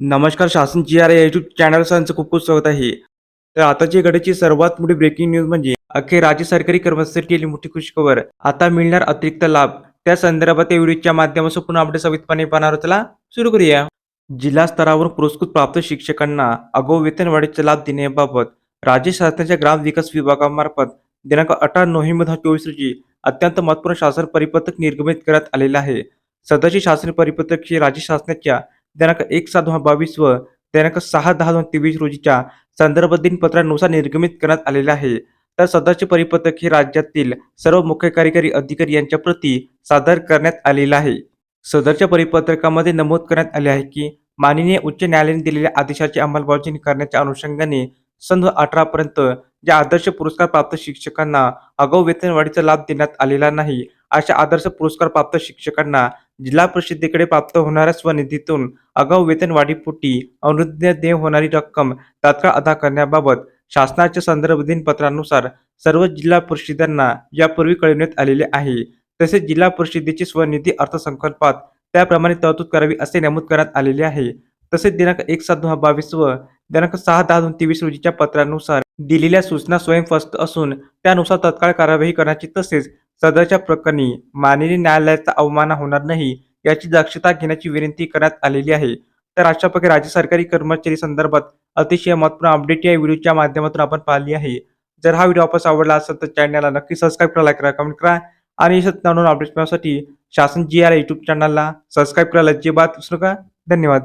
नमस्कार शासन G R या युट्यूब चॅनलचं खूप खूप स्वागत आहे. तर आताची घडीची सर्वात मोठी ब्रेकिंग न्यूज म्हणजे अखेर राज्य सरकारी कर्मचारी केली मोठी खुशखबर आता मिळणार अतिरिक्त लाभ. त्या संदर्भात या व्हिडिओच्या माध्यमातून पुन्हा अपडेट सविधपणे पाहणार आहोत. सुरू करूया. जिल्हा स्तरावर पुरस्कृत प्राप्त शिक्षकांना अगो वेतनवाढीचा लाभ देण्याबाबत राज्य शासनाच्या ग्राम विकास विभागामार्फत दिनांक अठरा नोव्हेंबर दोन चोवीस रोजी अत्यंत महत्त्वपूर्ण शासन परिपत्रक निर्गमित करण्यात आलेलं आहे. सदरचे शासन परिपत्रक हे राज्य शासनाच्या दिनांक एक सात दोन हजार बावीस व दिनांक सहा दहा दोन तेवीस रोजीच्या संदर्भ दिनपत्रानुसार निर्गमित करण्यात आलेले आहे. तर सदरचे परिपत्रक हे राज्यातील सर्व मुख्य कार्यकारी अधिकारी यांच्या प्रती सादर करण्यात आलेलं आहे. सदरच्या परिपत्रकामध्ये नमूद करण्यात आले आहे की माननीय उच्च न्यायालयाने दिलेल्या आदेशाची अंमलबजावणी करण्याच्या अनुषंगाने सन अठरा पर्यंत ज्या आदर्श पुरस्कार प्राप्त शिक्षकांना आगाऊ वेतनवाढीचा लाभ देण्यात आलेला नाही अशा आदर्श पुरस्कार प्राप्त शिक्षकांना जिल्हा परिषदेकडे प्राप्त होणाऱ्या स्वनिधीतून आगाऊ वेतन वाढीपोटी अनुज्ञेय होणारी रक्कम तात्काळ अदा करण्याबाबत शासनाच्या संदर्भ दिनपत्रानुसार सर्व जिल्हा परिषदांना यापूर्वी कळविण्यात आलेले आहे. तसेच जिल्हा परिषदेची स्वनिधी अर्थसंकल्पात त्याप्रमाणे तरतूद करावी असे नमूद करण्यात आलेले आहे. तसेच दिनांक एक सात दोन हजार बावीस व दिनांक सहा दहा दोन तेवीस रोजीच्या पत्रानुसार दिलेल्या सूचना स्वयंफस्त असून त्यानुसार तत्काळ कार्यवाही करण्याची तसेच सदरच्या प्रकरणी माननीय न्यायालयाचा अवमान होणार नाही याची दक्षता घेण्याची विनंती करण्यात आलेली आहे. तर अशा प्रकारे राज्य सरकारी कर्मचारी संदर्भात अतिशय महत्त्वपूर्ण अपडेट या व्हिडिओच्या माध्यमातून आपण पाहिली आहे. जर हा व्हिडिओ आपण आवडला असेल तर चॅनलला नक्की सबस्क्राईब करा लाईक करा कमेंट करा आणि सतत नवीन अपडेट्स मिळवण्यासाठी शासन जी आर युट्यूब चॅनलला सबस्क्राईब करायला अजिबात विसरू नका. धन्यवाद.